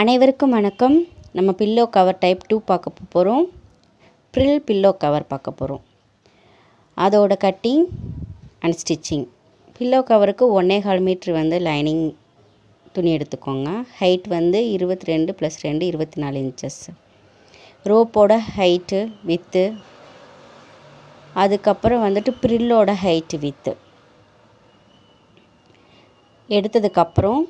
அனைவருக்கும் வணக்கம். நம்ம பில்லோ கவர் டைப் டூ பார்க்க போகிறோம் ப்ரில் பில்லோ கவர் பார்க்க போகிறோம் அதோட கட்டிங் அண்ட் ஸ்டிச்சிங் பில்லோ கவருக்கு ஒன்றே கால் மீட்ரு வந்து லைனிங் துணி எடுத்துக்கோங்க. ஹைட் வந்து இருபத்தி ரெண்டு ப்ளஸ் ரெண்டு இருபத்தி நாலு இன்ச்சஸ் ரோப்போட ஹைட்டு வித்து அதுக்கப்புறம் வந்துட்டு ப்ரில்லோட ஹைட்டு வித்து எடுத்ததுக்கப்புறம்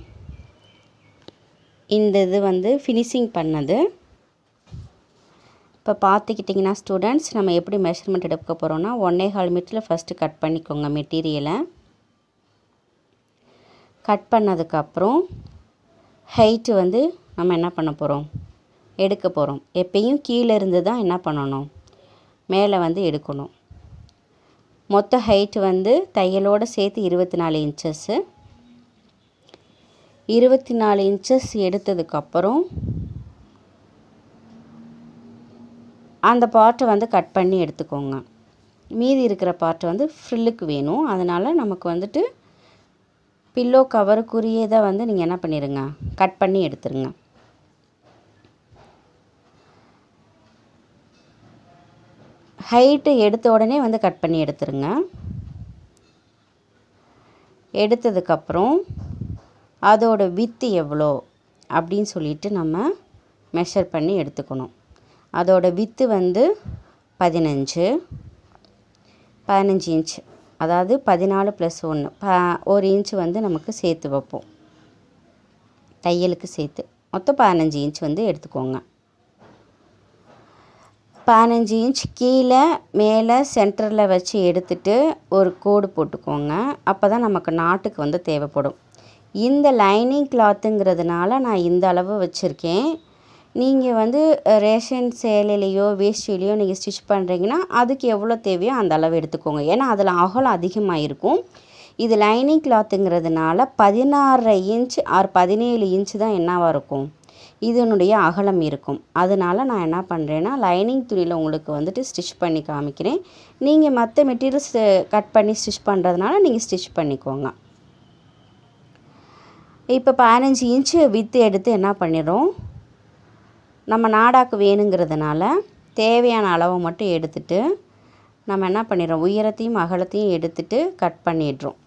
இந்த இது வந்து ஃபினிஷிங் பண்ணது. இப்போ பார்த்துக்கிட்டிங்கன்னா ஸ்டூடெண்ட்ஸ் நம்ம எப்படி மெஷர்மெண்ட் எடுக்க போகிறோன்னா ஒன்றே கால் மீட்டரில் ஃபஸ்ட்டு கட் பண்ணிக்கோங்க மெட்டீரியலை கட் பண்ணதுக்கப்புறம் ஹைட்டு வந்து நம்ம என்ன பண்ண போகிறோம் எடுக்க போகிறோம் எப்பயும் கீழே இருந்து தான் என்ன பண்ணணும்? மேலே வந்து எடுக்கணும். மொத்த ஹைட்டு வந்து தையலோடு சேர்த்து இருபத்தி நாலு இன்ச்சஸ்ஸு இருபத்தி நாலு இன்ச்சஸ் எடுத்ததுக்கப்புறம் அந்த பார்ட்டை வந்து கட் பண்ணி எடுத்துக்கோங்க. மீதி இருக்கிற பார்ட் வந்து ஃப்ரில்லுக்கு வேணும். அதனால் நமக்கு வந்துட்டு பில்லோ கவருக்குரியதை வந்து நீங்கள் என்ன பண்ணிடுங்க கட் பண்ணி எடுத்துருங்க. ஹைட்டு எடுத்த உடனே வந்து கட் பண்ணி எடுத்துருங்க. எடுத்ததுக்கப்புறம் அதோட வித்து எவ்வளோ அப்படின்னு சொல்லிட்டு நம்ம மெஷர் பண்ணி எடுத்துக்கணும். அதோட வித்து வந்து பதினஞ்சு. பதினஞ்சு இன்ச் அதாவது பதினாலு ப்ளஸ் ஒன்று ப ஒரு இன்ச் வந்து நமக்கு சேர்த்து வைப்போம். தையலுக்கு சேர்த்து. மொத்தம் பதினஞ்சு இன்ச் வந்து எடுத்துக்கோங்க. பதினஞ்சு இன்ச் கீழே மேலே சென்டரில் வச்சு எடுத்துட்டு ஒரு கோடு போட்டுக்கோங்க. அப்போ தான் நமக்கு நாட்டுக்கு வந்து தேவைப்படும். இந்த லைனிங் கிளாத்துங்கிறதுனால நான் இந்த அளவு வச்சுருக்கேன். நீங்கள் வந்து ரேஷன் சேலையிலையோ வேஷ்டிலையோ நீங்கள் ஸ்டிச் பண்ணுறீங்கன்னா அதுக்கு எவ்வளோ தேவையோ அந்த அளவு எடுத்துக்கோங்க. ஏன்னா அதில் அகலம் அதிகமாக இருக்கும். இது லைனிங் கிளாத்துங்கிறதுனால பதினாறரை இன்ச் ஆர் பதினேழு இன்ச் தான் என்னவாக இருக்கும். இதனுடைய அகலம் இருக்கும். அதனால் நான் என்ன பண்ணுறேன்னா லைனிங் துணியில் உங்களுக்கு வந்துட்டு ஸ்டிச் பண்ணி காமிக்கிறேன். நீங்கள் மற்ற மெட்டீரியல்ஸ் கட் பண்ணி ஸ்டிச் பண்ணுறதுனால நீங்கள் ஸ்டிச் பண்ணிக்கோங்க. இப்போ பதினஞ்சு இன்ச்சு வித்து எடுத்து என்ன பண்ணிடுறோம் நம்ம நாடாக்கு வேணுங்கிறதுனால தேவையான அளவை மட்டும் எடுத்துட்டு நம்ம என்ன பண்ணிடுறோம் உயரத்தையும் அகலத்தையும் எடுத்துட்டு கட் பண்ணிடுறோம்.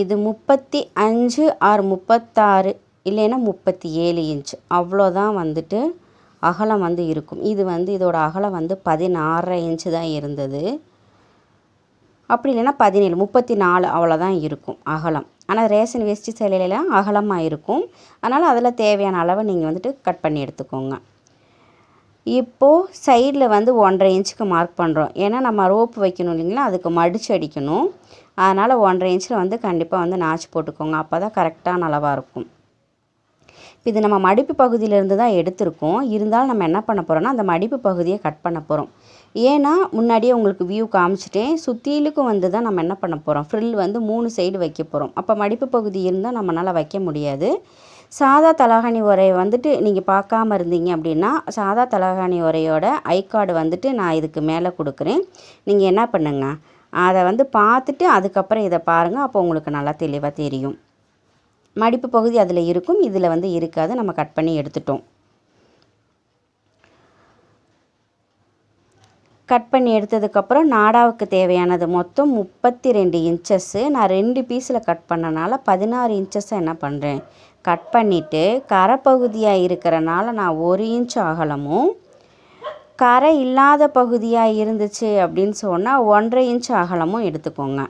இது முப்பத்தி அஞ்சு ஆறு முப்பத்தாறு இல்லைன்னா முப்பத்தி ஏழு இன்ச் அவ்வளோதான் வந்துட்டு அகலம் வந்து இருக்கும். இது வந்து இதோட அகலம் வந்து பதினாறரை இன்ச்சு தான் இருந்தது. அப்படி இல்லைன்னா பதினேழு முப்பத்தி நாலு அவ்வளோதான் இருக்கும் அகலம். ஆனால் ரேஷன் வேஷ்டி சேலையிலலாம் அகலமாக இருக்கும். அதனால் அதில் தேவையான அளவை நீங்கள் வந்துட்டு கட் பண்ணி எடுத்துக்கோங்க. இப்போது சைடில் வந்து ஒன்றரை இன்ச்சுக்கு மார்க் பண்ணுறோம். ஏன்னா நம்ம ரோப்பு வைக்கணும் இல்லைங்களா? அதுக்கு மடித்து அடிக்கணும். அதனால் ஒன்றரை இன்ச்சில் வந்து கண்டிப்பாக வந்து நாச்சு போட்டுக்கோங்க. அப்போ தான் கரெக்டான அளவாக இருக்கும். இப்போ இது நம்ம மடிப்பு பகுதியிலேருந்து தான் எடுத்திருக்கோம். இருந்தாலும் நம்ம என்ன பண்ண போகிறோம்னா அந்த மடிப்பு பகுதியை கட் பண்ண போகிறோம் ஏன்னா முன்னாடியே உங்களுக்கு வியூ காமிச்சிட்டேன். சுற்றிலுக்கும் வந்து தான் நம்ம என்ன பண்ண போகிறோம் ஃப்ரில் வந்து மூணு சைடு வைக்க போகிறோம் அப்போ மடிப்பு பகுதி இருந்தால் நம்மளால் வைக்க முடியாது. சாதா தலகாணி உரையை வந்துட்டு நீங்கள் பார்க்காம இருந்தீங்க அப்படின்னா சாதா தலகாணி உரையோட ஐ கார்டு வந்துட்டு நான் இதுக்கு மேலே கொடுக்குறேன். நீங்கள் என்ன பண்ணுங்க? அதை வந்து பார்த்துட்டு அதுக்கப்புறம் இதை பாருங்கள் அப்போ உங்களுக்கு நல்லா தெளிவாக தெரியும். மடிப்பு பகுதி அதில் இருக்கும். இதில் வந்து இருக்காது. நம்ம கட் பண்ணி எடுத்துட்டோம். கட் பண்ணி எடுத்ததுக்கப்புறம் நாடாவுக்கு தேவையானது மொத்தம் முப்பத்தி ரெண்டு இன்ச்சஸ்ஸு நான் ரெண்டு பீஸில் கட் பண்ணனால பதினாறு இன்ச்சஸை என்ன பண்ணுறேன் கட் பண்ணிவிட்டு கரை பகுதியாக இருக்கிறனால நான் ஒரு இன்ச் அகலமும் கரை இல்லாத பகுதியாக இருந்துச்சு அப்படின்னு சொன்னால் ஒன்றரை இன்ச் அகலமும் எடுத்துக்கோங்க.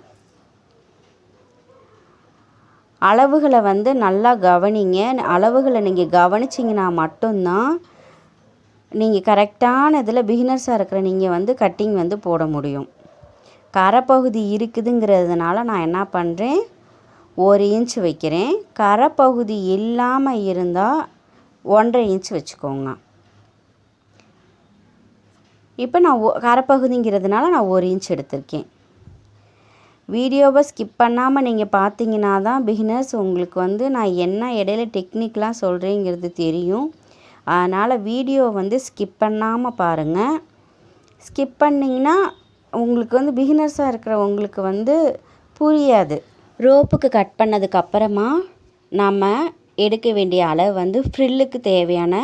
அளவுகளை வந்து நல்லா கவனிங்க. அளவுகளை நீங்கள் கவனிச்சிங்கன்னா மட்டும்தான் நீங்கள் கரெக்டான இதில் பிகினர்ஸாக இருக்கிற நீங்கள் வந்து கட்டிங் வந்து போட முடியும். கரைப்பகுதி இருக்குதுங்கிறதுனால நான் என்ன பண்ணுறேன் ஒரு இன்ச் வைக்கிறேன். கரைப்பகுதி இல்லாமல் இருந்தால் ஒன்றரை இன்ச் வச்சுக்கோங்க. இப்போ நான் கரைப்பகுதிங்கிறதுனால நான் ஒரு இன்ச் எடுத்திருக்கேன். வீடியோவை ஸ்கிப் பண்ணாமல் நீங்கள் பார்த்தீங்கன்னா தான் பிகினர்ஸ் உங்களுக்கு வந்து நான் என்ன இடையில டெக்னிக்லாம் சொல்கிறேங்கிறது தெரியும். அதனால் வீடியோ வந்து ஸ்கிப் பண்ணாமல் பாருங்கள் ஸ்கிப் பண்ணிங்கன்னா உங்களுக்கு வந்து பிகினர்ஸாக இருக்கிற உங்களுக்கு வந்து புரியாது. ரோப்புக்கு கட் பண்ணதுக்கு அப்புறமா நம்ம எடுக்க வேண்டிய அளவு வந்து ஃப்ரில்லுக்கு தேவையான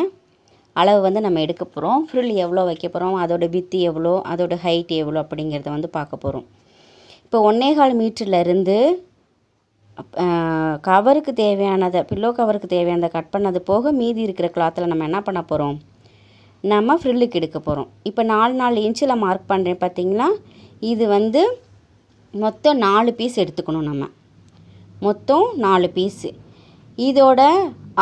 அளவு வந்து நம்ம எடுக்க போகிறோம் ஃப்ரில் எவ்வளோ வைக்க போகிறோம் அதோட வித்து எவ்வளோ? அதோட ஹைட் எவ்வளோ? அப்படிங்கிறத வந்து பார்க்க போகிறோம் இப்போ ஒன்றே கால் மீட்டர்லேருந்து கவருக்கு தேவையானதை பில்லோ கவருக்கு தேவையானதை கட் பண்ணது போக மீதி இருக்கிற கிளாத்தில் நம்ம என்ன பண்ண போகிறோம் நம்ம ஃப்ரில்லுக்கு எடுக்க போகிறோம் இப்போ நாலு நாலு இன்ச்சில் மார்க் பண்ணுறேன் பார்த்தீங்களா இது வந்து மொத்தம் நாலு பீஸ் எடுத்துக்கணும் நம்ம. மொத்தம் நாலு பீஸு இதோட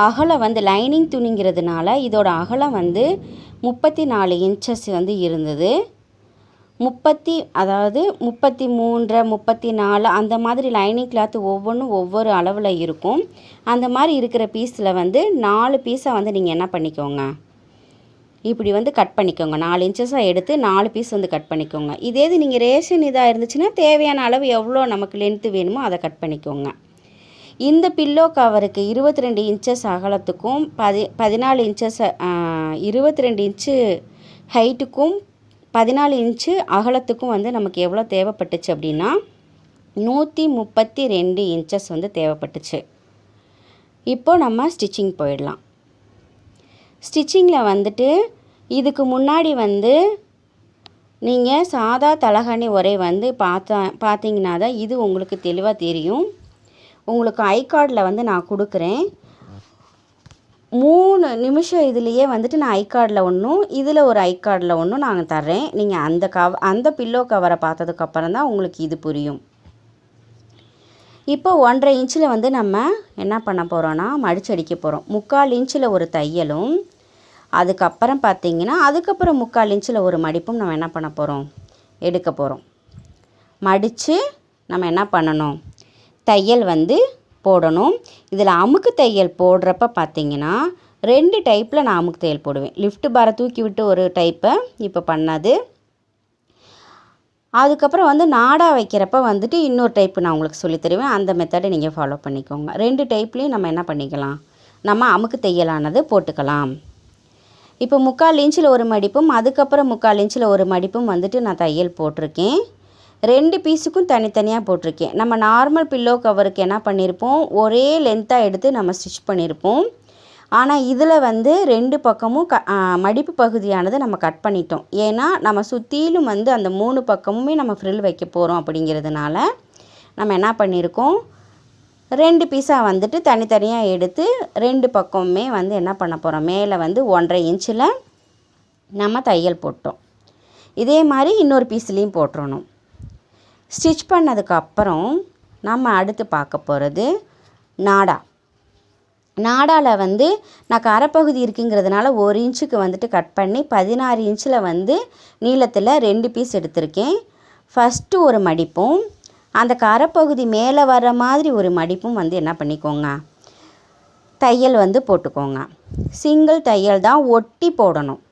அகலம் வந்து லைனிங் துணிங்கிறதுனால இதோட அகலம் வந்து முப்பத்தி நாலு இன்ச்சஸ் வந்து இருந்தது. முப்பத்தி அதாவது முப்பத்தி மூன்றரை முப்பத்தி நாலு அந்த மாதிரி லைனிங் கிளாத் ஒவ்வொன்றும் ஒவ்வொரு அளவில் இருக்கும். அந்த மாதிரி இருக்கிற பீஸில் வந்து நாலு பீஸை வந்து நீங்கள் என்ன பண்ணிக்கோங்க? இப்படி வந்து கட் பண்ணிக்கோங்க. நாலு இன்ச்சஸாக எடுத்து நாலு பீஸ் வந்து கட் பண்ணிக்கோங்க. இதே இது நீங்கள் ரேஷன் இதாக இருந்துச்சுன்னா தேவையான அளவு எவ்வளோ நமக்கு லென்த்து வேணுமோ அதை கட் பண்ணிக்கோங்க. இந்த பில்லோ கவருக்கு இருபத்தி ரெண்டு இன்ச்சஸ் அகலத்துக்கும் பதி பதினாலு இன்ச்சஸ் இருபத்தி ரெண்டு இன்ச்சு ஹைட்டுக்கும் பதினாலு இன்ச்சு அகலத்துக்கும் வந்து நமக்கு எவ்வளோ தேவைப்பட்டுச்சு அப்படின்னா நூற்றி முப்பத்தி ரெண்டு இன்ச்சஸ் வந்து தேவைப்பட்டுச்சு. இப்போ நம்ம ஸ்டிச்சிங் போயிடலாம். ஸ்டிச்சிங்கில் வந்துட்டு இதுக்கு முன்னாடி வந்து நீங்கள் சாதா தலகாணி உரை வந்து பார்த்தா பார்த்தீங்கன்னா தான் இது உங்களுக்கு தெளிவாக தெரியும். உங்களுக்கு ஐ கார்டில் வந்து நான் கொடுக்குறேன். நிமிஷம் இதுலேயே வந்துட்டு நான் ஐ கார்டில் ஒன்றும் இதில் ஒரு ஐ கார்டில் ஒன்றும் நாங்கள் தர்றேன். நீங்கள் அந்த கவ அந்த பில்லோ கவரை பார்த்ததுக்கப்புறம் தான் உங்களுக்கு இது புரியும். இப்போ ஒன்றரை இன்ச்சில் வந்து நம்ம என்ன பண்ண போகிறோன்னா மடிச்சடிக்க போகிறோம் முக்கால் இன்ச்சில் ஒரு தையலும் அதுக்கப்புறம் பார்த்தீங்கன்னா அதுக்கப்புறம் முக்கால் இன்ச்சில் ஒரு மடிப்பும் நம்ம என்ன பண்ண போகிறோம் எடுக்க போகிறோம் மடித்து நம்ம என்ன பண்ணணும்? தையல் வந்து போடணும். இதில் அமுக்கு தையல் போடுறப்ப பார்த்தீங்கன்னா ரெண்டு டைப்பில் நான் அமுக்கு தையல் போடுவேன். லிஃப்ட் பாரை தூக்கி விட்டு ஒரு டைப்பை இப்போ பண்ணது. அதுக்கப்புறம் வந்து நாடா வைக்கிறப்ப வந்துட்டு இன்னொரு டைப்பு நான் உங்களுக்கு சொல்லித் தருவேன். அந்த மெத்தடை நீங்கள் ஃபாலோ பண்ணிக்கோங்க. ரெண்டு டைப்லேயும் நம்ம என்ன பண்ணிக்கலாம்? நம்ம அமுக்கு தையலானது போட்டுக்கலாம். இப்போ முக்கால் இன்ச்சில் ஒரு மடிப்பும் அதுக்கப்புறம் முக்கால் இன்ச்சில் ஒரு மடிப்பும் வந்துட்டு நான் தையல் போட்டிருக்கேன். ரெண்டு பீஸுக்கும் தனித்தனியாக போட்டிருக்கேன். நம்ம நார்மல் பில்லோ கவருக்கு என்ன பண்ணியிருப்போம் ஒரே லென்த்தாக எடுத்து நம்ம ஸ்டிச் பண்ணியிருப்போம் ஆனால் இதில் வந்து ரெண்டு பக்கமும் க மடிப்பு பகுதியானது நம்ம கட் பண்ணிட்டோம். ஏன்னா நம்ம சுற்றிலும் வந்து அந்த மூணு பக்கமுமே நம்ம ஃப்ரில் வைக்க போகிறோம் அப்படிங்கிறதுனால நம்ம என்ன பண்ணியிருக்கோம் ரெண்டு பீஸாக வந்துட்டு தனித்தனியாக எடுத்து ரெண்டு பக்கமுமே வந்து என்ன பண்ண போகிறோம் மேலே வந்து ஒன்றரை இன்ச்சில் நம்ம தையல் போட்டோம். இதே மாதிரி இன்னொரு பீஸ்லேயும் போட்டுறணும். ஸ்டிச் பண்ணதுக்கப்புறம் நம்ம அடுத்து பார்க்க போகிறது நாடா. நாடாவில் வந்து நான் கரைப்பகுதி இருக்குங்கிறதுனால ஒரு இன்ச்சுக்கு வந்துட்டு கட் பண்ணி பதினாறு இன்ச்சில் வந்து நீளத்தில் ரெண்டு பீஸ் எடுத்திருக்கேன். ஃபஸ்ட்டு ஒரு மடிப்பும் அந்த கரைப்பகுதி மேலே வர மாதிரி ஒரு மடிப்பும் வந்து என்ன பண்ணிக்கோங்க. தையல் வந்து போட்டுக்கோங்க. சிங்கிள் தையல் தான் ஒட்டி போடணும்.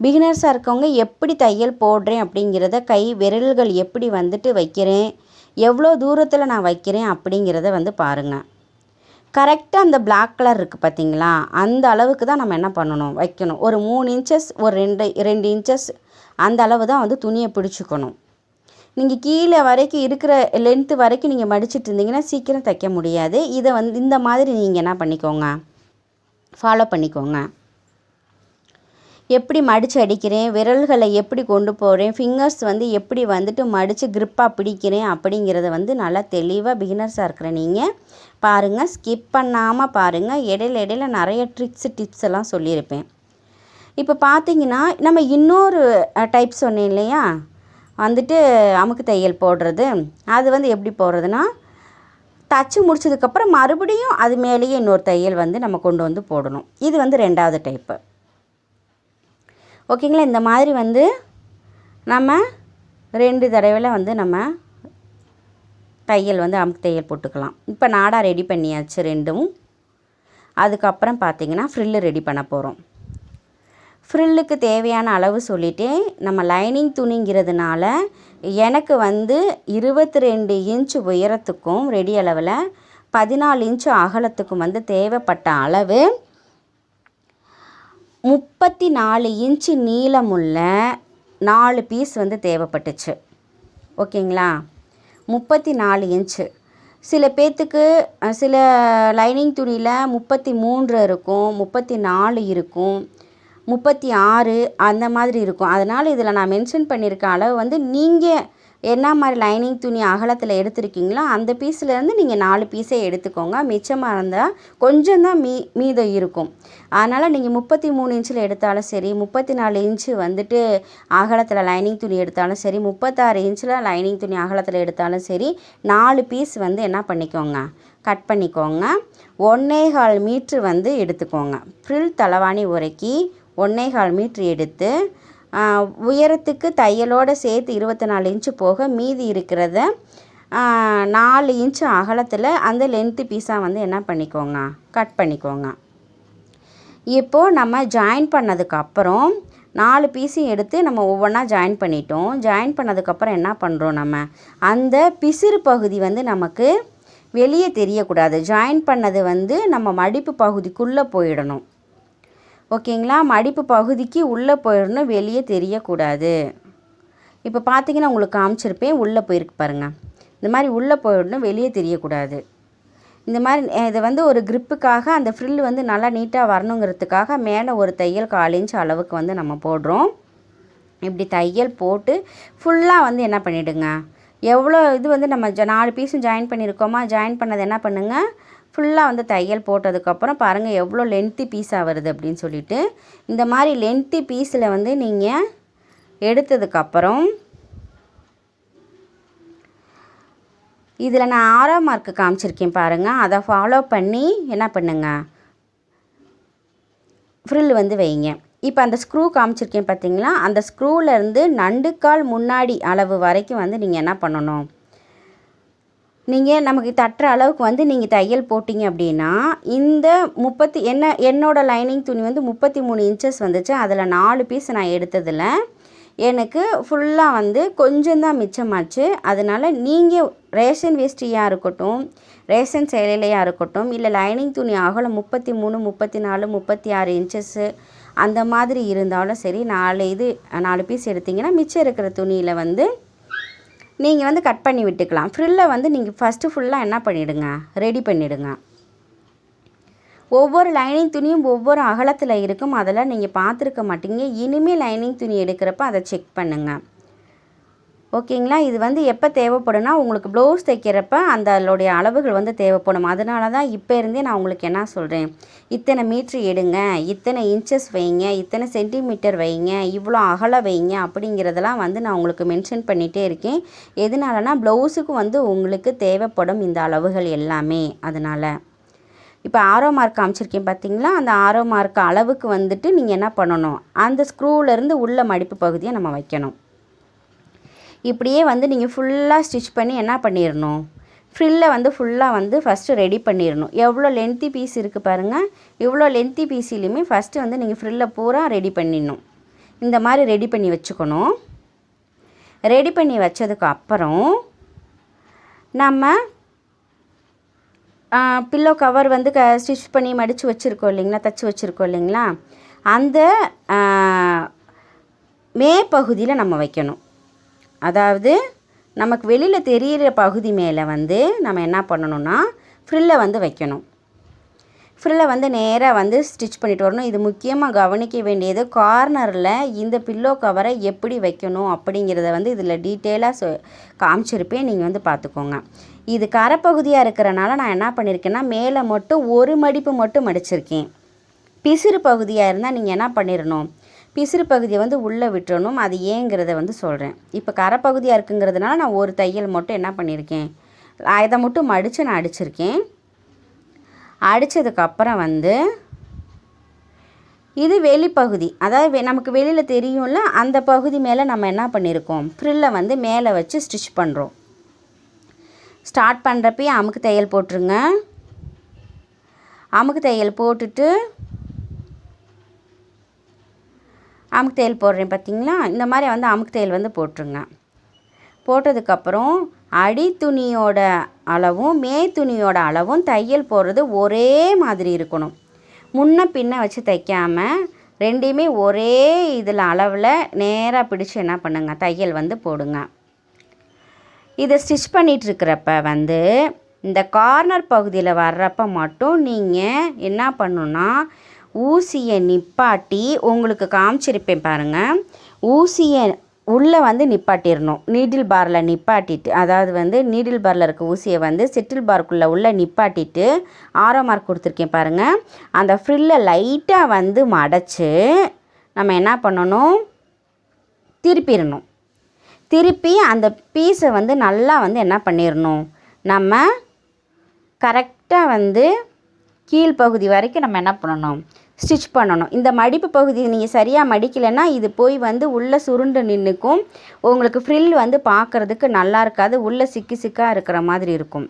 பிகினர்ஸாக இருக்கவங்க எப்படி தையல் போடுறேன் அப்படிங்கிறத கை விரல்கள் எப்படி வந்துட்டு வைக்கிறேன் எவ்வளோ தூரத்தில் நான் வைக்கிறேன் அப்படிங்கிறத வந்து பாருங்கள் கரெக்டாக அந்த பிளாக் கலர் இருக்குது பார்த்தீங்களா அந்த அளவுக்கு தான் நம்ம என்ன பண்ணணும்? வைக்கணும். ஒரு மூணு இன்ச்சஸ் ஒரு ரெண்டு ரெண்டு இன்ச்சஸ் அந்த அளவு தான் வந்து துணியை பிடிச்சிக்கணும். நீங்கள் கீழே வரைக்கும் இருக்கிற லென்த்து வரைக்கும் நீங்கள் மடிச்சிட்டு இருந்தீங்கன்னா சீக்கிரம் தைக்க முடியாது. இதை வந்து இந்த மாதிரி நீங்கள் என்ன பண்ணிக்கோங்க? ஃபாலோ பண்ணிக்கோங்க. எப்படி மடித்து அடிக்கிறேன்? விரல்களை எப்படி கொண்டு போகிறேன் ஃபிங்கர்ஸ் வந்து எப்படி வந்துட்டு மடித்து க்ரிப்பாக பிடிக்கிறேன்? அப்படிங்கிறத வந்து நல்லா தெளிவாக பிகினர்ஸாக இருக்கிற நீங்கள் பாருங்கள் ஸ்கிப் பண்ணாமல் பாருங்கள் இடையில இடையில நிறைய ட்ரிக்ஸ் டிப்ஸ் எல்லாம் சொல்லியிருப்பேன். இப்போ பார்த்தீங்கன்னா நம்ம இன்னொரு டைப் சொன்னேன் இல்லையா? வந்துட்டு அமுக்கு தையல் போடுறது. அது வந்து எப்படி போடுறதுன்னா தச்சு முடிச்சதுக்கப்புறம் மறுபடியும் அது மேலேயே இன்னொரு தையல் வந்து நம்ம கொண்டு வந்து போடணும். இது வந்து ரெண்டாவது டைப்பு ஓகேங்களா? இந்த மாதிரி வந்து நம்ம ரெண்டு தடவையில் வந்து நம்ம தையல் வந்து அமுக்கு தையல் போட்டுக்கலாம். இப்போ நாடா ரெடி பண்ணியாச்சு ரெண்டும். அதுக்கப்புறம் பார்த்திங்கன்னா ஃப்ரில்லு ரெடி பண்ண போகிறோம் ஃப்ரில்லுக்கு தேவையான அளவு சொல்லிவிட்டு நம்ம லைனிங் துணிங்கிறதுனால எனக்கு வந்து இருபத்தி ரெண்டு இன்ச் உயரத்துக்கும் ரெடி அளவில் பதினாலு இன்ச்சு அகலத்துக்கும் வந்து தேவைப்பட்ட அளவு முப்பத்தி நாலு இன்ச்சு நீளமுள்ள நாலு பீஸ் வந்து தேவைப்பட்டுச்சு. ஓகேங்களா? முப்பத்தி நாலு இன்ச்சு. சில பேர்த்துக்கு சில லைனிங் துணியில் முப்பத்தி மூன்று இருக்கும் முப்பத்தி நாலு இருக்கும் முப்பத்தி ஆறு அந்த மாதிரி இருக்கும். அதனால் இதில் நான் மென்ஷன் பண்ணியிருக்க அளவு வந்து நீங்கள் என்ன மாதிரி லைனிங் துணி அகலத்தில் எடுத்திருக்கீங்களோ அந்த பீஸ்லேருந்து நீங்கள் நாலு பீஸே எடுத்துக்கோங்க. மிச்சமாக இருந்தால் கொஞ்சம் தான் மீ மீதம் இருக்கும். அதனால் நீங்கள் முப்பத்தி மூணு இன்ச்சில் எடுத்தாலும் சரி முப்பத்தி நாலு இன்ச்சு வந்துட்டு அகலத்தில் லைனிங் துணி எடுத்தாலும் சரி முப்பத்தாறு இன்ச்சில் லைனிங் துணி அகலத்தில் எடுத்தாலும் சரி நாலு பீஸ் வந்து என்ன பண்ணிக்கோங்க? கட் பண்ணிக்கோங்க. ஒன்னே கால் மீட்ரு வந்து எடுத்துக்கோங்க. ஃப்ரில் தலவாணி உரைக்கி ஒன்னேகால் மீட்ரு எடுத்து உயரத்துக்கு தையலோடு சேர்த்து இருபத்தி நாலு இன்ச்சு போக மீதி இருக்கிறத நாலு இன்ச்சு அகலத்தில் அந்த லென்த்து பீஸாக வந்து என்ன பண்ணிக்கோங்க கட் பண்ணிக்கோங்க. இப்போது நம்ம ஜாயின் பண்ணதுக்கப்புறம் நாலு பீஸையும் எடுத்து நம்ம ஒவ்வொன்றா ஜாயின் பண்ணிட்டோம். ஜாயின் பண்ணதுக்கப்புறம் என்ன பண்ணுறோம் நம்ம? அந்த பிசிறு பகுதி வந்து நமக்கு வெளியே தெரியக்கூடாது. ஜாயின் பண்ணது வந்து நம்ம மடிப்பு பகுதிக்குள்ளே போயிடணும். ஓகேங்களா? மடிப்பு பகுதிக்கு உள்ளே போயிடணும் வெளியே தெரியக்கூடாது. இப்போ பார்த்தீங்கன்னா உங்களுக்கு காமிச்சிருப்பேன் உள்ளே போயிருக்கு பாருங்கள் இந்த மாதிரி உள்ளே போயிடணும் வெளியே தெரியக்கூடாது. இந்த மாதிரி இது வந்து ஒரு க்ரிப்புக்காக அந்த ஃப்ரில் வந்து நல்லா நீட்டாக வரணுங்கிறதுக்காக மேலே ஒரு தையல் கால் இன்ச் அளவுக்கு வந்து நம்ம போடுறோம். இப்படி தையல் போட்டு ஃபுல்லாக வந்து என்ன பண்ணிவிடுங்க எவ்வளோ இது வந்து நம்ம ஜ நாலு பீஸும் ஜாயின் பண்ணியிருக்கோமா? ஜாயின் பண்ணது என்ன பண்ணுங்கள் ஃபுல்லாக வந்து தையல் போட்டதுக்கப்புறம் பாருங்கள் எவ்வளோ லென்த்து பீஸாக வருது அப்படின்னு சொல்லிட்டு. இந்த மாதிரி லென்த்து பீஸில் வந்து நீங்கள் எடுத்ததுக்கப்புறம் இதில் நான் ஆறாம் மார்க்கு காமிச்சிருக்கேன் பாருங்கள் அதை ஃபாலோ பண்ணி என்ன பண்ணுங்க? ஃப்ரில் வந்து வைங்க. இப்போ அந்த ஸ்க்ரூ காமிச்சிருக்கேன் பார்த்தீங்களா அந்த ஸ்க்ரூவிலேருந்து நண்டுக்கால் முன்னாடி அளவு வரைக்கும் வந்து நீங்கள் என்ன பண்ணணும்? நீங்கள் நமக்கு தட்டுற அளவுக்கு வந்து நீங்கள் தையல் போட்டிங்க அப்படின்னா இந்த முப்பத்தி என்ன என்னோட லைனிங் துணி வந்து முப்பத்தி மூணு இன்ச்சஸ் வந்துச்சு. அதில் நாலு பீஸ் நான் எடுத்ததில் எனக்கு ஃபுல்லாக வந்து கொஞ்சம் தான் மிச்சமாச்சு. அதனால் நீங்கள் ரேஷன் வேஷ்டியாக இருக்கட்டும் ரேஷன் செயலிலையாக இருக்கட்டும் இல்லை லைனிங் துணி அகலம் முப்பத்தி மூணு முப்பத்தி நாலு முப்பத்தி ஆறு இன்ச்சஸ்ஸு அந்த மாதிரி இருந்தாலும் சரி நாலு இது நாலு பீஸ் எடுத்திங்கன்னா மிச்சம் இருக்கிற துணியில் வந்து நீங்கள் வந்து கட் பண்ணி விட்டுக்கலாம். ஃப்ரில்லை வந்து நீங்கள் ஃபஸ்ட்டு ஃபுல்லாக என்ன பண்ணிவிடுங்க ரெடி பண்ணிவிடுங்க ஒவ்வொரு லைனிங் துணியும் ஒவ்வொரு அகலத்தில் இருக்கும். அதெல்லாம் நீங்கள் பார்த்துருக்க மாட்டீங்க. இனிமேல் லைனிங் துணி எடுக்கிறப்ப அதை செக் பண்ணுங்கள் ஓகேங்களா? இது வந்து எப்போ தேவைப்படும்னா உங்களுக்கு ப்ளவுஸ் தைக்கிறப்ப அந்த அதோடைய அளவுகள் வந்து தேவைப்படும். அதனால தான் இப்போ இருந்தே நான் உங்களுக்கு என்ன சொல்கிறேன் இத்தனை மீட்ரு எடுங்க இத்தனை இன்ச்சஸ் வைங்க இத்தனை சென்டிமீட்டர் வைங்க இவ்வளோ அகலம் வைங்க அப்படிங்கிறதெல்லாம் வந்து நான் உங்களுக்கு மென்ஷன் பண்ணிகிட்டே இருக்கேன். எதனாலனா ப்ளவுஸுக்கு வந்து உங்களுக்கு தேவைப்படும் இந்த அளவுகள் எல்லாமே. அதனால் இப்போ ஆரோ மார்க் காமிச்சிருக்கேன் பார்த்தீங்களா அந்த ஆரோ மார்க் அளவுக்கு வந்துட்டு நீங்கள் என்ன பண்ணணும்? அந்த ஸ்க்ரூவிலேருந்து உள்ள மடிப்பு பகுதியை நம்ம வைக்கணும். இப்படியே வந்து நீங்கள் ஃபுல்லாக ஸ்டிச் பண்ணி என்ன பண்ணிடணும் ஃப்ரில்லை வந்து ஃபுல்லாக வந்து ஃபஸ்ட்டு ரெடி பண்ணிடணும் எவ்வளோ லென்த்தி பீஸ் இருக்குது பாருங்கள் இவ்வளோ லென்த்தி பீஸிலையுமே ஃபஸ்ட்டு வந்து நீங்கள் ஃப்ரில்லை பூரா ரெடி பண்ணிடணும் இந்த மாதிரி ரெடி பண்ணி வச்சுக்கணும். ரெடி பண்ணி வச்சதுக்கு அப்புறம் நம்ம பில்லோ கவர் வந்து க ஸ்டிச் பண்ணி மடித்து வச்சுருக்கோம் இல்லைங்களா? தச்சு வச்சுருக்கோம் இல்லைங்களா? அந்த மே பகுதியில் நம்ம வைக்கணும். அதாவது நமக்கு வெளியில் தெரியிற பகுதி மேலே வந்து நம்ம என்ன பண்ணணும்னா ஃப்ரில்லை வந்து வைக்கணும். ஃப்ரில்லை வந்து நேராக வந்து ஸ்டிச் பண்ணிட்டு வரணும். இது முக்கியமாக கவனிக்க வேண்டியது கார்னரில் இந்த பில்லோ கவரை எப்படி வைக்கணும் அப்படிங்கிறத வந்து இதில் டீட்டெயிலாக சொ காமிச்சிருப்பேன். நீங்கள் வந்து பார்த்துக்கோங்க இது கரைப்பகுதியாக இருக்கிறனால நான் என்ன பண்ணியிருக்கேன்னா மேலே மட்டும் ஒரு மடிப்பு மட்டும் மடிச்சிருக்கேன். பிசிறு பகுதியாக இருந்தால் நீங்கள் என்ன பண்ணிடணும் பிசிறு பகுதியை வந்து உள்ளே விட்டுறணும் அது ஏங்கிறத வந்து சொல்கிறேன். இப்போ கரைப்பகுதியாக இருக்குங்கிறதுனால நான் ஒரு தையல் மட்டும் என்ன பண்ணியிருக்கேன் இதை மட்டும் மடித்து நான் அடிச்சிருக்கேன். அடித்ததுக்கப்புறம் வந்து இது வெளிப்பகுதி அதாவது நமக்கு வெளியில் தெரியும்ல அந்த பகுதி மேலே நம்ம என்ன பண்ணியிருக்கோம் ஃப்ரில்லை வந்து மேலே வச்சு ஸ்டிச் பண்ணுறோம். ஸ்டார்ட் பண்ணுறப்பயே அமுக்கு தையல் போட்டுருங்க. அமுக்கு தையல் போட்டுட்டு அமுக்கு தையல் போடுறேன் பார்த்தீங்களா? இந்த மாதிரி வந்து அமுக்கு தையல் வந்து போட்டுருங்க. போட்டதுக்கப்புறம் அடி துணியோட அளவும் மே துணியோட அளவும் தையல் போடுறது ஒரே மாதிரி இருக்கணும். முன்ன பின்ன வச்சு தைக்காமல் ரெண்டையுமே ஒரே இதில் அளவில் நேராக பிடிச்சி என்ன பண்ணுங்க? தையல் வந்து போடுங்க. இதை ஸ்டிச் பண்ணிகிட்ருக்கிறப்ப வந்து இந்த கார்னர் பகுதியில் வர்றப்ப மட்டும் நீங்கள் என்ன பண்ணணுன்னா ஊசியை நிப்பாட்டி உங்களுக்கு காமிச்சிருப்பேன் பாருங்கள் ஊசியை உள்ளே வந்து நிப்பாட்டிடணும். நீடில் பாரில் நிப்பாட்டிட்டு அதாவது வந்து நீடில் பாரில் இருக்க ஊசியை வந்து செட்டில் பார்க்குள்ளே உள்ளே நிப்பாட்டிட்டு ஆரோ மார்க் கொடுத்துருக்கேன் பாருங்கள் அந்த ஃப்ரில்லை லைட்டாக வந்து மடச்சு நம்ம என்ன பண்ணணும்? திருப்பிடணும். திருப்பி அந்த பீஸை வந்து நல்லா வந்து என்ன பண்ணிடணும்? நம்ம கரெக்டாக வந்து கீழ்ப்பகுதி வரைக்கும் நம்ம என்ன பண்ணணும்? ஸ்டிச் பண்ணணும். இந்த மடிப்பு பகுதி நீங்கள் சரியாக மடிக்கலைன்னா இது போய் வந்து உள்ளே சுருண்டு நின்றுக்கும் உங்களுக்கு ஃப்ரில் வந்து பார்க்குறதுக்கு நல்லா இருக்காது. உள்ளே சிக்கி சிக்காக இருக்கிற மாதிரி இருக்கும்.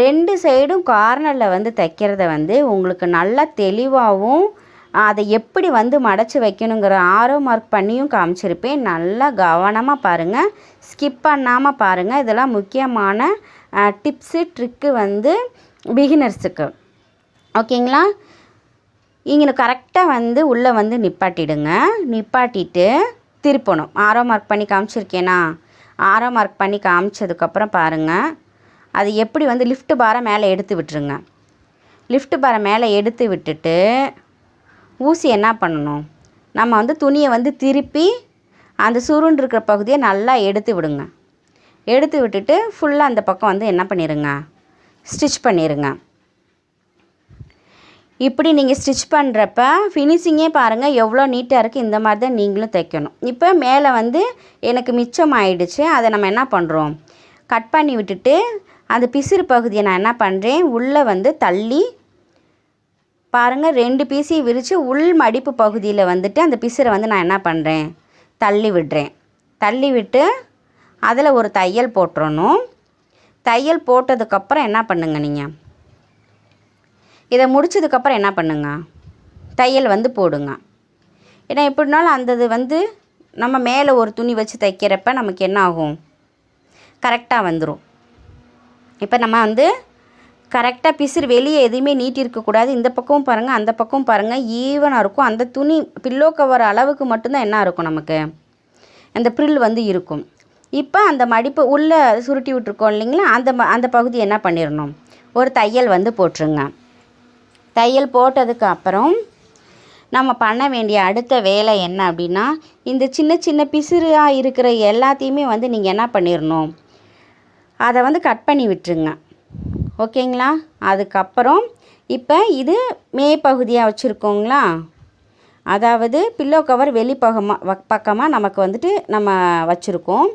ரெண்டு சைடும் கார்னரில் வந்து தைக்கிறத வந்து உங்களுக்கு நல்லா தெளிவாகவும் அதை எப்படி வந்து மடச்சி வைக்கணுங்கிற ஆரோ மார்க் பண்ணியும் காமிச்சிருப்பேன். நல்லா கவனமாக பாருங்கள் ஸ்கிப் பண்ணாமல் பாருங்கள் இதெல்லாம் முக்கியமான டிப்ஸு ட்ரிக்கு வந்து பிகினர்ஸுக்கு ஓகேங்களா? இங்கே கரெக்டாக வந்து உள்ளே வந்து நிப்பாட்டிடுங்க. நிப்பாட்டிட்டு திருப்பணும். ஆரோ மார்க் பண்ணி காமிச்சிருக்கேனா? ஆரோ மார்க் பண்ணி காமிச்சதுக்கப்புறம் பாருங்கள் அது எப்படி வந்து லிஃப்ட் பாரை மேலே எடுத்து விட்டுருங்க. லிஃப்ட் பாரை மேலே எடுத்து விட்டுட்டு ஊசி என்ன பண்ணணும்? நம்ம வந்து துணியை வந்து திருப்பி அந்த சுருண்டு இருக்கிற பகுதியை நல்லா எடுத்து விடுங்க. எடுத்து விட்டுட்டு ஃபுல்லாக அந்த பக்கம் வந்து என்ன பண்ணிடுங்க ஸ்டிச் பண்ணிடுங்க இப்படி நீங்கள் ஸ்டிச் பண்ணுறப்ப ஃபினிஷிங்கே பாருங்கள் எவ்வளோ நீட்டாக இருக்குது இந்த மாதிரி தான் நீங்களும் தைக்கணும். இப்போ மேலே வந்து எனக்கு மிச்சம் ஆயிடுச்சு அதை நம்ம என்ன பண்ணுறோம் கட் பண்ணி விட்டுட்டு அந்த பிசிறு பகுதியை நான் என்ன பண்ணுறேன் உள்ளே வந்து தள்ளி பாருங்கள் ரெண்டு பீஸையும் விரித்து உள் மடிப்பு பகுதியில் வந்துட்டு அந்த பிசிறை வந்து நான் என்ன பண்ணுறேன் தள்ளி விடுறேன். தள்ளி விட்டு அதில் ஒரு தையல் போட்டுறணும். தையல் போட்டதுக்கப்புறம் என்ன பண்ணுங்க நீங்கள் இதை முடிச்சதுக்கப்புறம் என்ன பண்ணுங்க? தையல் வந்து போடுங்க. ஏன்னா எப்படினாலும் அந்த இது வந்து நம்ம மேலே ஒரு துணி வச்சு தைக்கிறப்ப நமக்கு என்ன ஆகும்? கரெக்டாக வந்துடும் இப்போ நம்ம வந்து கரெக்டாக பிசிறு வெளியே எதுவுமே நீட்டிருக்கக்கூடாது இந்த பக்கமும் பாருங்கள் அந்த பக்கமும் பாருங்கள் ஈவனாக இருக்கும். அந்த துணி பில்லோ கவர் அளவுக்கு மட்டும்தான் என்ன இருக்கும் நமக்கு? அந்த ப்ரில் வந்து இருக்கும். இப்போ அந்த மடிப்பு உள்ளே சுருட்டி விட்ருக்கோம் இல்லைங்களா? அந்த ம அந்த பகுதி என்ன பண்ணிடணும் ஒரு தையல் வந்து போட்டுருங்க தையல் போட்டதுக்கு அப்புறம் நம்ம பண்ண வேண்டிய அடுத்த வேலை என்ன அப்படின்னா இந்த சின்ன சின்ன பிசிறாக இருக்கிற எல்லாத்தையுமே வந்து நீங்கள் என்ன பண்ணிடணும் அதை வந்து கட் பண்ணி விட்டுருங்க. ஓகேங்களா? அதுக்கப்புறம் இப்போ இது மே பகுதியாக வச்சுருக்கோங்களா? அதாவது பில்லோ கவர் வெளிப்பகமாக பக்கமாக நமக்கு வந்துட்டு நம்ம வச்சுருக்கோம்.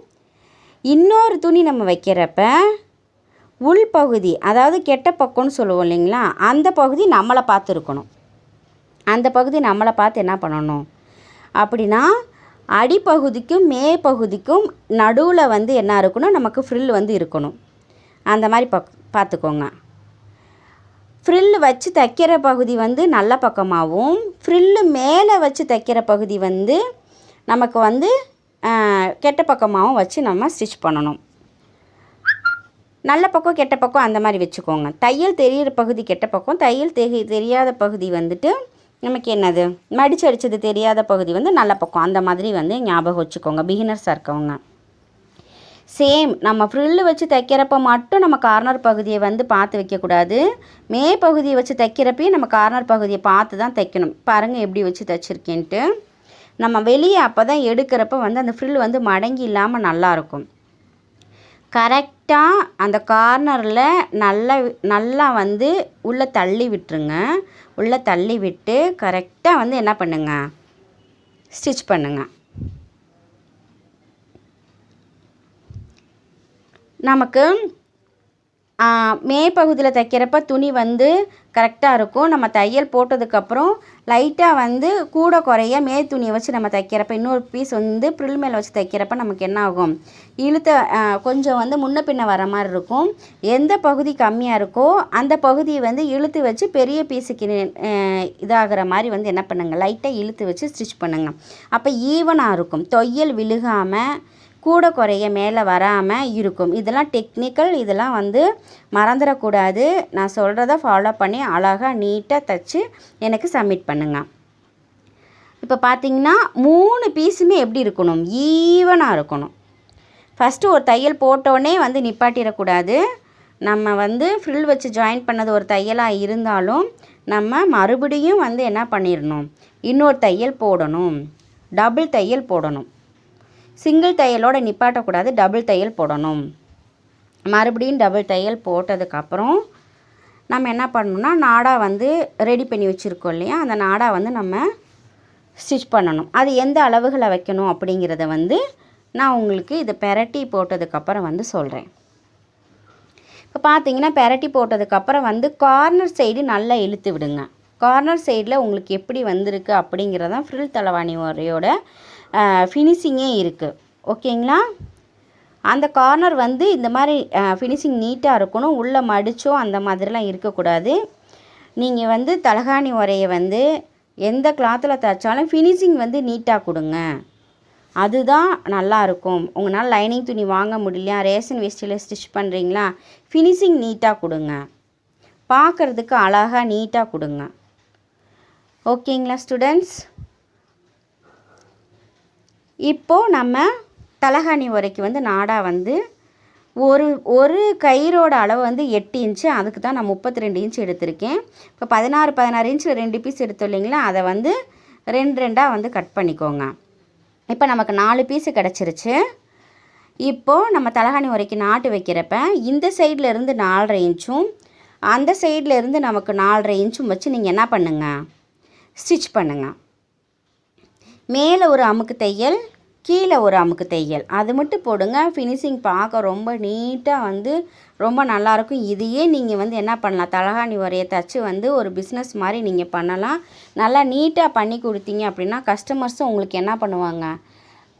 இன்னொரு துணி நம்ம வைக்கிறப்ப உள்பகுதி அதாவது கெட்ட பக்கம்னு சொல்லுவோம் இல்லைங்களா? அந்த பகுதி நம்மளை பார்த்து இருக்கணும் அந்த பகுதி நம்மளை பார்த்து என்ன பண்ணணும்? அப்படின்னா அடிப்பகுதிக்கும் மே பகுதிக்கும் நடுவில் வந்து என்ன இருக்கணும்? நமக்கு ஃப்ரில் வந்து இருக்கணும். அந்த மாதிரி பக் பார்த்துக்கோங்க. ஃப்ரில் வச்சு தைக்கிற பகுதி வந்து நல்ல பக்கமாகவும் ஃப்ரில்லு மேலே வச்சு தைக்கிற பகுதி வந்து நமக்கு வந்து கெட்ட பக்கமாகவும் வச்சு நம்ம ஸ்டிச் பண்ணணும். நல்ல பக்கம் கெட்ட பக்கம் அந்த மாதிரி வச்சுக்கோங்க. தையல் தெரியிற பகுதி கெட்ட பக்கம். தையல் தெரி தெரியாத பகுதி வந்துட்டு நமக்கு என்னது? மடிச்சு அடிச்சது தெரியாத பகுதி வந்து நல்ல பக்கம். அந்த மாதிரி வந்து ஞாபகம் வச்சுக்கோங்க. பிகினர்ஸாக இருக்கவங்க. சேம் நம்ம ஃப்ரில்லு வச்சு தைக்கிறப்ப மட்டும் நம்ம கார்னர் பகுதியை வந்து பார்த்து வைக்கக்கூடாது. மே பகுதியை வச்சு தைக்கிறப்பையும் நம்ம கார்னர் பகுதியை பார்த்து தான் தைக்கணும். பாருங்கள் எப்படி வச்சு தைச்சிருக்கேன்ட்டு. நம்ம வெளியே அப்போ தான் எடுக்கிறப்ப வந்து அந்த ஃப்ரில் வந்து மடங்கி இல்லாமல் நல்லாயிருக்கும் கரெக்டாக அந்த கார்னரில் நல்லா நல்லா வந்து உள்ளே தள்ளி விட்டுருங்க. உள்ளே தள்ளி விட்டு கரெக்டாக வந்து என்ன பண்ணுங்கள் ஸ்டிச் பண்ணுங்க. நமக்கு மே பகுதியில் தைக்கிறப்ப துணி வந்து கரெக்டாக இருக்கும். நம்ம தையல் போட்டதுக்கப்புறம் லைட்டாக வந்து கூட குறைய மே துணியை வச்சு நம்ம தைக்கிறப்ப இன்னொரு பீஸ் வந்து ப்ரில் மேலே வச்சு தைக்கிறப்ப நமக்கு என்ன ஆகும்? இழுத்த கொஞ்சம் வந்து முன்ன பின்ன வர மாதிரி இருக்கும். எந்த பகுதி கம்மியாக இருக்கோ அந்த பகுதியை வந்து இழுத்து வச்சு பெரிய பீஸுக்கு இதாகிற மாதிரி வந்து என்ன பண்ணுங்க? லைட்டாக இழுத்து வச்சு ஸ்டிச் பண்ணுங்க. அப்போ ஈவனாக இருக்கும். தொய்யல் விழுகாமல் கூட குறைய மேலே வராமல் இருக்கும். இதெல்லாம் டெக்னிக்கல் இதெல்லாம் வந்து மறந்துடக்கூடாது. நான் சொல்கிறத ஃபாலோ பண்ணி அழகாக நீட்டாக தைச்சி எனக்கு சப்மிட் பண்ணுங்கள் இப்போ பார்த்தீங்கன்னா மூணு பீஸுமே எப்படி இருக்கணும்? ஈவனாக இருக்கணும். ஃபஸ்ட்டு ஒரு தையல் போட்டோடனே வந்து நிப்பாட்டிடக்கூடாது. நம்ம வந்து ஃப்ரில் வச்சு ஜாயின் பண்ணது ஒரு தையலாக இருந்தாலும் நம்ம மறுபடியும் வந்து என்ன பண்ணிடணும்? இன்னொரு தையல் போடணும். டபுள் தையல் போடணும். சிங்கிள் தையலோட நிப்பாட்டக்கூடாது டபுள் தையல் போடணும். மறுபடியும் டபுள் தையல் போட்டதுக்கப்புறம் நம்ம என்ன பண்ணணும்னா நாடா வந்து ரெடி பண்ணி வச்சுருக்கோம் இல்லையா? அந்த நாடா வந்து நம்ம ஸ்டிச் பண்ணணும். அது எந்த அளவுகளை வைக்கணும் அப்படிங்கிறத வந்து நான் உங்களுக்கு இதை பெரட்டி போட்டதுக்கப்புறம் வந்து சொல்கிறேன் இப்போ பார்த்தீங்கன்னா பெரட்டி போட்டதுக்கப்புறம் வந்து கார்னர் சைடு நல்லா இழுத்து விடுங்க. கார்னர் சைடில் உங்களுக்கு எப்படி வந்திருக்கு அப்படிங்கிறதான் ஃப்ரில் தலைவாணி உரையோட ஃபினிஷிங்கே இருக்குது ஓகேங்களா? அந்த கார்னர் வந்து இந்த மாதிரி ஃபினிஷிங் நீட்டாக இருக்கணும். உள்ளே மடிச்சோ அந்த மாதிரிலாம் இருக்கக்கூடாது. நீங்கள் வந்து தலகாணி உரையை வந்து எந்த கிளாத்தில் தைச்சாலும் ஃபினிஷிங் வந்து நீட்டாக கொடுங்க. அதுதான் நல்லாயிருக்கும் உங்களால் லைனிங் துணி வாங்க முடியலையா? ரேஷன் வேஸ்டியில் ஸ்டிச் பண்ணுறீங்களா ஃபினிஷிங் நீட்டாக கொடுங்க. பார்க்குறதுக்கு அழகாக நீட்டாக கொடுங்க. ஓகேங்களா ஸ்டூடெண்ட்ஸ் இப்போது நம்ம தலகாணி உரைக்கு வந்து நாடா வந்து ஒரு ஒரு கயிறோட அளவு வந்து எட்டு இன்ச்சு அதுக்கு தான் நான் முப்பத்தி ரெண்டு இன்ச்சு எடுத்திருக்கேன். இப்போ பதினாறு பதினாறு இன்ச்சில் ரெண்டு பீஸ் எடுத்தோம் இல்லைங்களா? அதை வந்து ரெண்டு ரெண்டாக வந்து கட் பண்ணிக்கோங்க. இப்போ நமக்கு நாலு பீஸு கிடச்சிருச்சு. இப்போது நம்ம தலகாணி உரைக்கு நாட்டு வைக்கிறப்ப இந்த சைடில் இருந்து நாலரை இன்ச்சும் அந்த சைடில் இருந்து நமக்கு நாலரை இன்ச்சும் வச்சு நீங்கள் என்ன பண்ணுங்கள் ஸ்டிச் பண்ணுங்கள் மேலே ஒரு அமுக்கு தையல் கீழே ஒரு அமுக்கு தையல். அது மட்டும் போடுங்க. ஃபினிஷிங் பார்க்க ரொம்ப நீட்டாக வந்து ரொம்ப நல்லாயிருக்கும் இதையே நீங்கள் வந்து என்ன பண்ணலாம்? தலகாணி உரையை தச்சு வந்து ஒரு பிஸ்னஸ் மாதிரி நீங்கள் பண்ணலாம். நல்லா நீட்டாக பண்ணி கொடுத்தீங்க அப்படின்னா கஸ்டமர்ஸும் உங்களுக்கு என்ன பண்ணுவாங்க?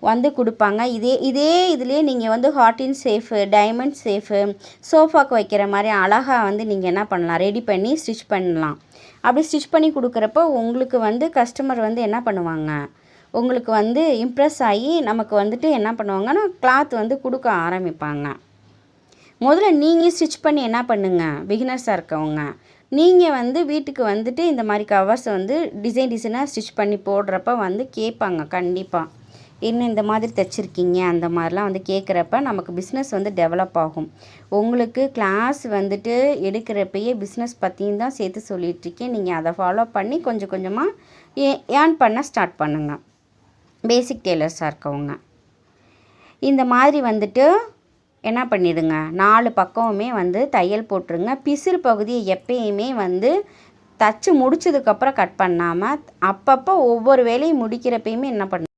வந்து கொடுப்பாங்க. இதே இதே இதுலேயே நீங்கள் வந்து ஹாட்டின் சேஃபு டைமண்ட் சேஃபு சோஃபாக்கு வைக்கிற மாதிரி அழகாக வந்து நீங்கள் என்ன பண்ணலாம்? ரெடி பண்ணி ஸ்டிச் பண்ணலாம். அப்படி ஸ்டிச் பண்ணி கொடுக்குறப்போ உங்களுக்கு வந்து கஸ்டமர் வந்து என்ன பண்ணுவாங்க? உங்களுக்கு வந்து இம்ப்ரெஸ் ஆகி நமக்கு வந்துட்டு என்ன பண்ணுவாங்கன்னா கிளாத் வந்து கொடுக்க ஆரம்பிப்பாங்க. முதல்ல நீங்கள் ஸ்டிச் பண்ணி என்ன பண்ணுங்கள் பிகினர்ஸாக இருக்கவங்க. நீங்கள் வந்து வீட்டுக்கு வந்துட்டு இந்த மாதிரி கவர்ஸை வந்து டிசைன் டிசைனாக ஸ்டிச் பண்ணி போடுறப்ப வந்து கேட்பாங்க கண்டிப்பாக என்ன இந்த மாதிரி தைச்சிருக்கீங்க? அந்த மாதிரிலாம் வந்து கேட்குறப்ப நமக்கு பிஸ்னஸ் வந்து டெவலப் ஆகும். உங்களுக்கு கிளாஸ் வந்துட்டு எடுக்கிறப்பயே பிஸ்னஸ் பற்றியும் தான் சேர்த்து சொல்லிகிட்ருக்கேன் நீங்கள் அதை ஃபாலோ பண்ணி கொஞ்சம் கொஞ்சமாக ஏ ஏர்ன் பண்ண ஸ்டார்ட் பண்ணுங்கள் பேசிக் டெய்லர்ஸாக இருக்கவங்க. இந்த மாதிரி வந்துட்டு என்ன பண்ணிடுங்க? நாலு பக்கமுமே வந்து தையல் போட்டுருங்க. பிசிறு பகுதியை எப்பயுமே வந்து தச்சு முடிச்சதுக்கப்புறம் கட் பண்ணாமல் அப்பப்போ ஒவ்வொரு வேலையும் முடிக்கிறப்பயுமே என்ன பண்ண